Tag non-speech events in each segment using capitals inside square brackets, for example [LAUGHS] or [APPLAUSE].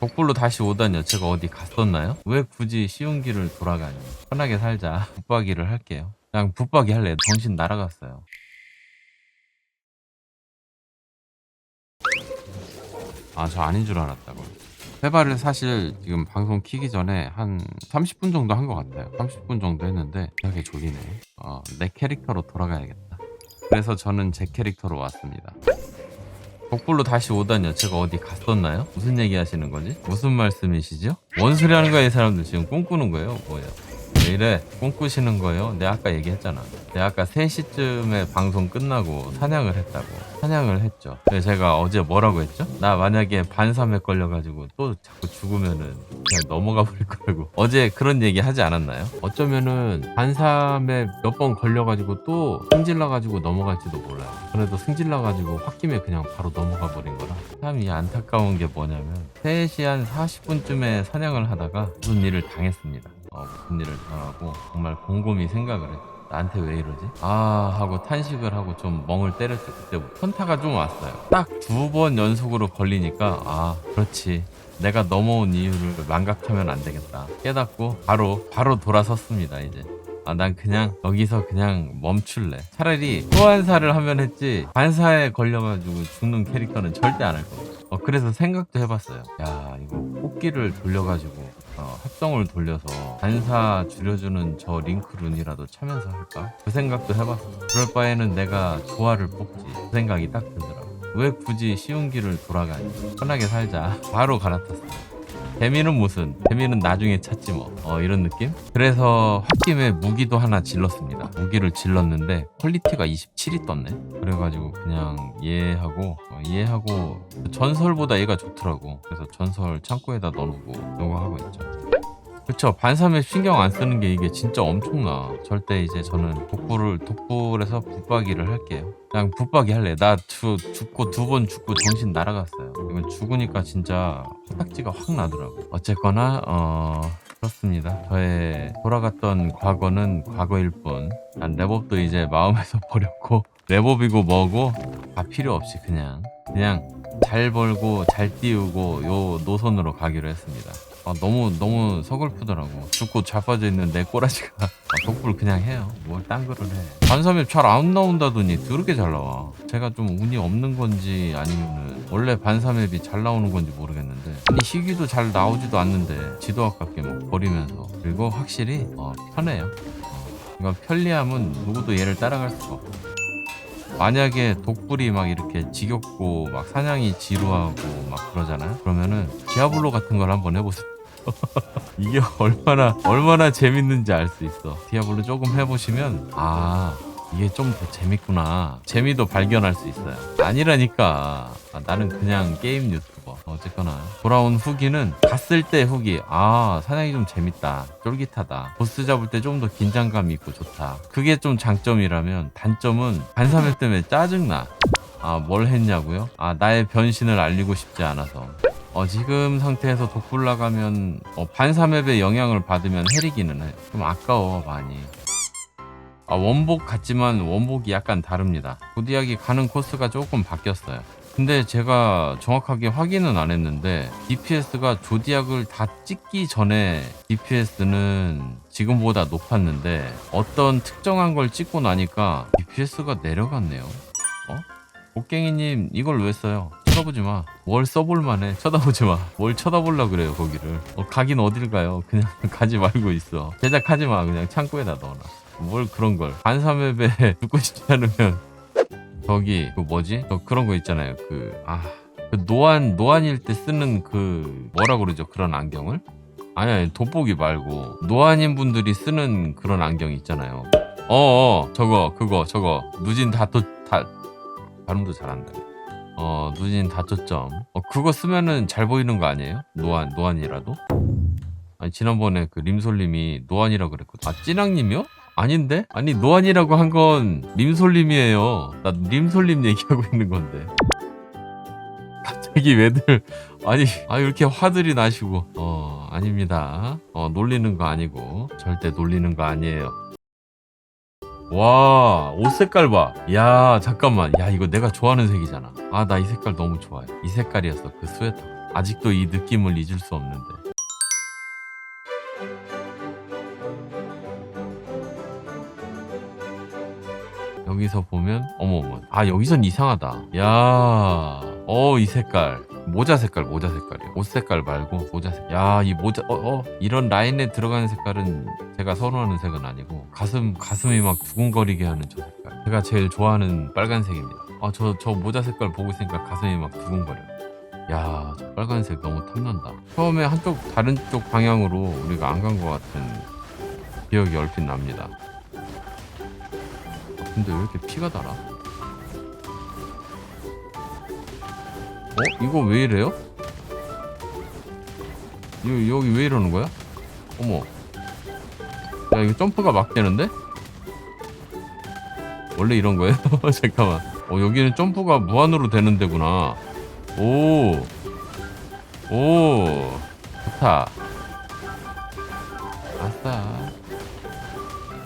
독불로 다시 오다니요. 제가 어디 갔었나요? 왜 굳이 쉬운 길을 돌아가니? 편하게 살자. [LAUGHS] 붙박이를 할게요. 그냥 붙박이 할래. 정신 날아갔어요. 아, 저 아닌 줄 알았다고. 세발을 사실 지금 방송 키기 전에 한 30분 정도 한 것 같아요. 30분 정도 했는데 되게 졸리네. 어, 내 캐릭터로 돌아가야겠다. 그래서 저는 제 캐릭터로 왔습니다. 독불로 다시 오다니요. 제가 어디 갔었나요? 무슨 얘기 하시는 거지? 무슨 말씀이시죠? 뭔 소리 하는 거야, 이 사람들 지금 꿈꾸는 거예요? 뭐예요? 왜 이래? 꿈꾸시는 거예요? 내가 아까 얘기했잖아. 내가 아까 3시쯤에 방송 끝나고 사냥을 했다고. 사냥을 했죠. 그래서 제가 어제 뭐라고 했죠? 나 만약에 반삼에 걸려가지고 또 자꾸 죽으면은 그냥 넘어가 버릴 거라고. 어제 그런 얘기 하지 않았나요? 어쩌면은 반삼에 몇 번 걸려가지고 또 승질나가지고 넘어갈지도 몰라요. 그래도 승질 나가지고 홧김에 그냥 바로 넘어가 버린 거라. 참 이 안타까운 게 뭐냐면 3시 한 40분쯤에 사냥을 하다가 무슨 일을 당했습니다. 어, 무슨 일을 당하고 정말 곰곰이 생각을 했죠. 나한테 왜 이러지? 아 하고 탄식을 하고 좀 멍을 때렸죠 그때부터 현타가 좀 왔어요 딱 두 번 연속으로 걸리니까 아 그렇지 내가 넘어온 이유를 망각하면 안 되겠다 깨닫고 바로 바로 돌아섰습니다 이제 아 난 그냥 여기서 그냥 멈출래 차라리 소환사를 하면 했지 반사에 걸려가지고 죽는 캐릭터는 절대 안 할 거야 어, 그래서 생각도 해봤어요 야 이거 뽑기를 돌려가지고 어, 합성을 돌려서 반사 줄여주는 저 링크룬이라도 차면서 할까? 그 생각도 해봤어. 그럴 바에는 내가 조화를 뽑지. 그 생각이 딱 들더라고. 왜 굳이 쉬운 길을 돌아가니? 편하게 살자. 바로 갈아탔어. 재미는 무슨? 재미는 나중에 찾지 뭐. 어, 이런 느낌? 그래서 홧김에 무기도 하나 질렀습니다. 무기를 질렀는데 퀄리티가 27이 떴네. 그래가지고 그냥 얘하고 어, 얘하고 전설보다 얘가 좋더라고. 그래서 전설 창고에다 넣어놓고 이거 하고 있죠. 그쵸. 반삼에 신경 안 쓰는 게 이게 진짜 엄청나. 절대 이제 저는 독불을 독불에서 붙박이를 할게요. 그냥 붙박이 할래. 나 주, 죽고 두 번 죽고 정신 날아갔어요. 이건 죽으니까 진짜 탁지가 확 나더라고. 어쨌거나 어 그렇습니다. 저의 돌아갔던 과거는 과거일 뿐난 랩업도 이제 마음에서 [LAUGHS] 버렸고 랩업이고 뭐고 다 필요 없이 그냥 그냥 잘 벌고 잘 띄우고 요 노선으로 가기로 했습니다. 아, 너무 너무 서글프더라고. 죽고 자빠져 있는 내 꼬라지가 [LAUGHS] 아, 독불 그냥 해요. 뭘 딴 거를 해. 반삼에 잘안 나온다더니 더럽게 잘 나와. 제가 좀 운이 없는 건지 아니면은 원래 반삼앱이 잘 나오는 건지 모르겠는데 아니 시기도 잘 나오지도 않는데 지도 아깝게 막 버리면서 그리고 확실히 어, 편해요. 어, 이건 편리함은 누구도 얘를 따라갈 수가 없어. 만약에 독불이 막 이렇게 지겹고 막 사냥이 지루하고 막 그러잖아요. 그러면은 디아블로 같은 걸 한번 해보세요. [LAUGHS] 이게 얼마나 얼마나 재밌는지 알 수 있어. 디아블로 조금 해보시면 아 이게 좀 더 재밌구나. 재미도 발견할 수 있어요. 아니라니까 아, 나는 그냥 게임 유튜버. 어쨌거나 돌아온 후기는 갔을 때 후기 아 사냥이 좀 재밌다 쫄깃하다 보스 잡을 때 좀 더 긴장감 있고 좋다 그게 좀 장점이라면 단점은 반사멸 때문에 짜증나 아 뭘 했냐고요 아 나의 변신을 알리고 싶지 않아서 어, 지금 상태에서 독불 나가면 어, 반사맵의 영향을 받으면 해리기는 해. 좀 아까워 많이. 아, 원복 같지만 원복이 약간 다릅니다. 조디악이 가는 코스가 조금 바뀌었어요. 근데 제가 정확하게 확인은 안 했는데 DPS가 조디악을 다 찍기 전에 DPS는 지금보다 높았는데 어떤 특정한 걸 찍고 나니까 DPS가 내려갔네요. 어? 곡괭이님 이걸 왜 써요? 쳐다보지 마. 뭘 써볼만해. 쳐다보지 마. 뭘 쳐다보려 그래요 거기를. 어, 가긴 어딜 가요. 그냥 [LAUGHS] 가지 말고 있어. 제작하지 마. 그냥 창고에다 넣어놔. 뭘 그런 걸. 반사맵에 [LAUGHS] 죽고 싶지 않으면 저기 그 뭐지? 저 그런 거 있잖아요. 그 아. 그 노안 노안일 때 쓰는 그 뭐라 그러죠? 그런 안경을? 아니 아니 돋보기 말고 노안인 분들이 쓰는 그런 안경 있잖아요. 어어 저거 그거 저거 누진 다또 다 발음도 잘한다. 어 누진 다초점. 어 그거 쓰면은 잘 보이는 거 아니에요? 노안 노안이라도? 아니 지난번에 그 림솔님이 노안이라 그랬거든. 아 찐왕님이요? 아닌데? 아니 노안이라고 한 건 림솔님이에요. 나 림솔님 얘기하고 [LAUGHS] 있는 건데. 갑자기 왜들 아니 아 이렇게 화들이 나시고 어 아닙니다. 어 놀리는 거 아니고 절대 놀리는 거 아니에요. 와, 옷 색깔 봐. 야, 잠깐만. 야, 이거 내가 좋아하는 색이잖아. 아, 나 이 색깔 너무 좋아해. 이 색깔이었어, 그 스웨터. 아직도 이 느낌을 잊을 수 없는데. 여기서 보면 어머머 아 여기선 이상하다 야 어 이 색깔 모자 색깔 모자 색깔이요 옷 색깔 말고 모자 색깔 야이 모자 어 어 이런 라인에 들어가는 색깔은 제가 선호하는 색은 아니고 가슴 가슴이 막 두근거리게 하는 저 색깔 제가 제일 좋아하는 빨간색입니다 아저저 모자 색깔 보고 있으니까 가슴이 막 두근거려 야, 저 빨간색 너무 탐난다. 처음에 한쪽 다른 쪽 방향으로 우리가 안 간 것 같은 기억이 얼핏 납니다. 아, 근데 왜 이렇게 피가 달아? 어? 이거 왜 이래요? 여기, 여기 왜 이러는 거야? 어머. 야, 이거 점프가 막 되는데? 원래 이런 거예요? [LAUGHS] 잠깐만. 어, 여기는 점프가 무한으로 되는 데구나. 오. 오. 좋다. 아싸.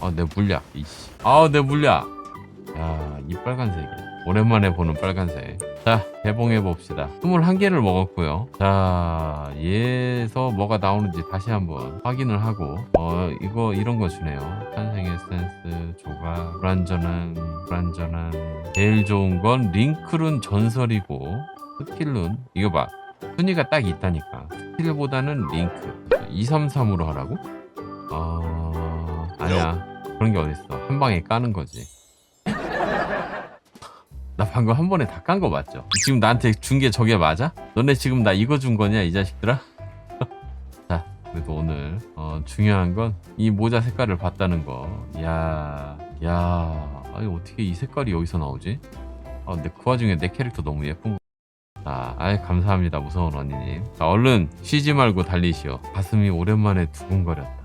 아, 내 물약. 이씨. 아, 내 물약. 야, 이 빨간색이. 오랜만에 보는 빨간색. 자, 개봉해 봅시다. 21개를 먹었고요. 자, 얘에서 뭐가 나오는지 다시 한번 확인을 하고 어, 이거 이런 거 주네요. 탄생 에센스, 조각, 불안전한, 불안전한. 제일 좋은 건 링크룬 전설이고 스킬룬 이거 봐. 순위가 딱 있다니까. 스킬보다는 링크. 233으로 하라고? 어... 아니야. 그런 게 어딨어. 한 방에 까는 거지. 나 방금 한 번에 다 깐 거 맞죠? 지금 나한테 준 게 저게 맞아? 너네 지금 나 이거 준 거냐 이 자식들아? [LAUGHS] 자 그래도 오늘 어, 중요한 건 이 모자 색깔을 봤다는 거. 야, 야, 아니 어떻게 이 색깔이 여기서 나오지? 아 근데 그 와중에 내 캐릭터 너무 예쁜 거. 아, 아이 감사합니다 무서운 언니님. 자 얼른 쉬지 말고 달리시오. 가슴이 오랜만에 두근거렸다.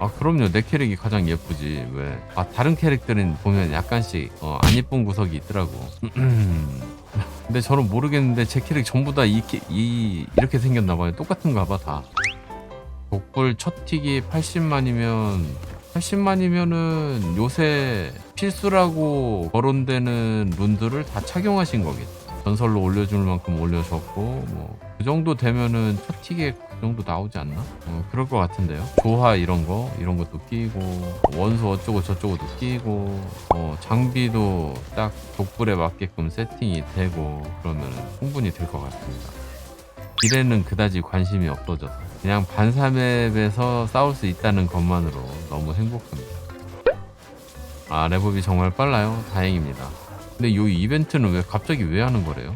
아 그럼요 내 캐릭이 가장 예쁘지 왜? 아 다른 캐릭들은 보면 약간씩 어, 안 예쁜 구석이 있더라고. [CLEARS THROAT] 근데 저는 모르겠는데 제 캐릭 전부 다 이, 이, 이렇게 생겼나 봐요. 똑같은가 봐 다. 독불 첫 틱이 80만이면 80만이면은 요새 필수라고 거론되는 룬들을 다 착용하신 거겠죠. 전설로 올려줄 만큼 올려줬고 뭐 그 정도 되면은 첫그 정도 나오지 않나? 어, 그럴 것 같은데요. 조화 이런 거 이런 것도 끼고 원소 어쩌고 저쩌고도 끼고 어, 장비도 딱 독불에 맞게끔 세팅이 되고 그러면 충분히 될 것 같습니다. 딜에는 그다지 관심이 없어져서 그냥 반사맵에서 싸울 수 있다는 것만으로 너무 행복합니다. 아 레벨이 정말 빨라요. 다행입니다. 근데 이 이벤트는 왜 갑자기 왜 하는 거래요?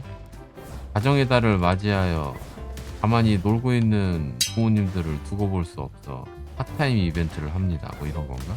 가정의 달을 맞이하여 가만히 놀고 있는 부모님들을 두고 볼 수 없어 파타임 이벤트를 합니다. 뭐 이런 건가?